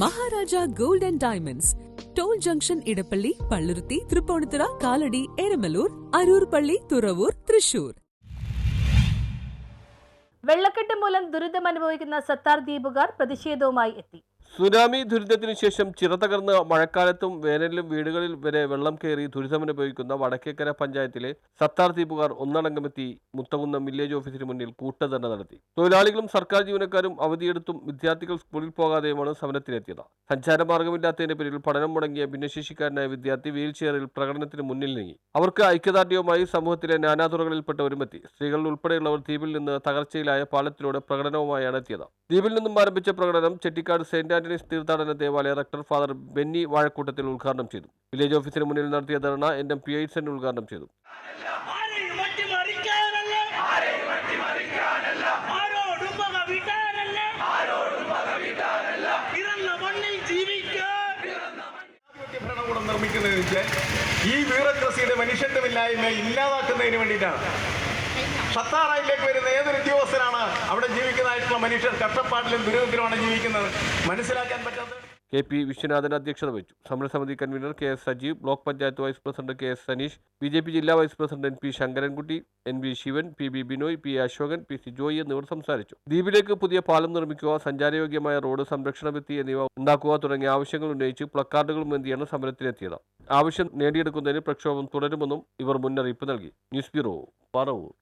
Maharaja gold and diamonds. Toll junction Edappally Palluruthy Tripunithura Kalady Eramalloor Aroor Palli Thuravoor Thrissur. വെള്ളക്കെട്ട് മൂലം ദുരിതമനുഭവിക്കുന്ന സത്താർ ദ്വീപുകാർ പ്രതിഷേധവുമായി എത്തി. സുനാമി ദുരിതത്തിനു ശേഷം ചിറതകർന്ന് മഴക്കാലത്തും വേനലിലും വീടുകളിൽ വരെ വെള്ളം കയറി ദുരിതമനുഭവിക്കുന്ന വടക്കേക്കര പഞ്ചായത്തിലെ സത്താർ ദ്വീപുകാർ ഒന്നടങ്കമെത്തി മുത്തകുന്നം വില്ലേജ് ഓഫീസിന് മുന്നിൽ കൂട്ടധർണ നടത്തി. തൊഴിലാളികളും സർക്കാർ ജീവനക്കാരും അവധിയെടുത്തും വിദ്യാർത്ഥികൾ സ്കൂളിൽ പോകാതെയുമാണ് സമരത്തിനെത്തിയത് സഞ്ചാരമാർഗമില്ലാത്തതിന്റെ പേരിൽ പഠനം മുടങ്ങിയ ഭിന്നശേഷിക്കാരനായ വിദ്യാർത്ഥി വീൽ ചെയറിൽ പ്രകടനത്തിന് മുന്നിൽ നീങ്ങി. അവർക്ക് ഐക്യദാർഢ്യവുമായി സമൂഹത്തിലെ നാനാതുറകളിൽപ്പെട്ടവരും എത്തി. സ്ത്രീകൾ ഉൾപ്പെടെയുള്ളവർ ദ്വീപിൽ നിന്ന് തകർച്ചയിലായ പാലത്തിലൂടെ പ്രകടനവുമായാണ് എത്തിയത്. ദ്വീപിൽ നിന്നും ആരംഭിച്ച പ്രകടനം ചെട്ടിക്കാട് സെന്റ് ആന്റണീസ് തീർത്ഥാടന ദേവാലയ റക്ടർ ഫാദർ ബെന്നി വാഴക്കൂട്ടത്തിൽ ഉദ്ഘാടനം ചെയ്തു. വില്ലേജ് ഓഫീസിന് മുന്നിൽ നടത്തിയ dharna N. M. P I Sen ഉദ്ഘാടനം ചെയ്തു നിർമ്മിക്കുന്നതെന്ന് വെച്ചാൽ ഈ ബ്യൂറോക്രസിയുടെ മനുഷ്യത്വമില്ലായ്മ ഇല്ലാതാക്കുന്നതിന് വേണ്ടിയിട്ടാണ്. ഷത്താറായിലേക്ക് വരുന്ന ഏതൊരു ഉദ്യോഗസ്ഥനാണ് അവിടെ ജീവിക്കുന്നതായിട്ടുള്ള മനുഷ്യർ കഷ്ടപ്പാടിലും ദുരിതത്തിലുമാണ് ജീവിക്കുന്നത്? മനസ്സിലാക്കാൻ പറ്റാത്ത കെ പി വിശ്വനാഥൻ അധ്യക്ഷത വഹിച്ചു. സമരസമിതി convener K S Sajeev block panchayat vice president K S Saneesh B J P ജില്ലാ vice president N P Sankarankutty N V Sivan P B Binoy P Asokan P C Joy എന്നിവർ സംസാരിച്ചു. ദ്വീപിലേക്ക് പുതിയ പാലം നിർമ്മിക്കുക സഞ്ചാരയോഗ്യമായ റോഡ് സംരക്ഷണ ഭിത്തി എന്നിവ ഉണ്ടാക്കുക തുടങ്ങിയ ആവശ്യങ്ങൾ ഉന്നയിച്ച് പ്ലക്കാർഡുകളും എന്തിയാണ് സമരത്തിനെത്തിയത് ആവശ്യം നേടിയെടുക്കുന്നതിന് പ്രക്ഷോഭം തുടരുമെന്നും ഇവർ മുന്നറിയിപ്പ് നൽകി. News bureau Paravur.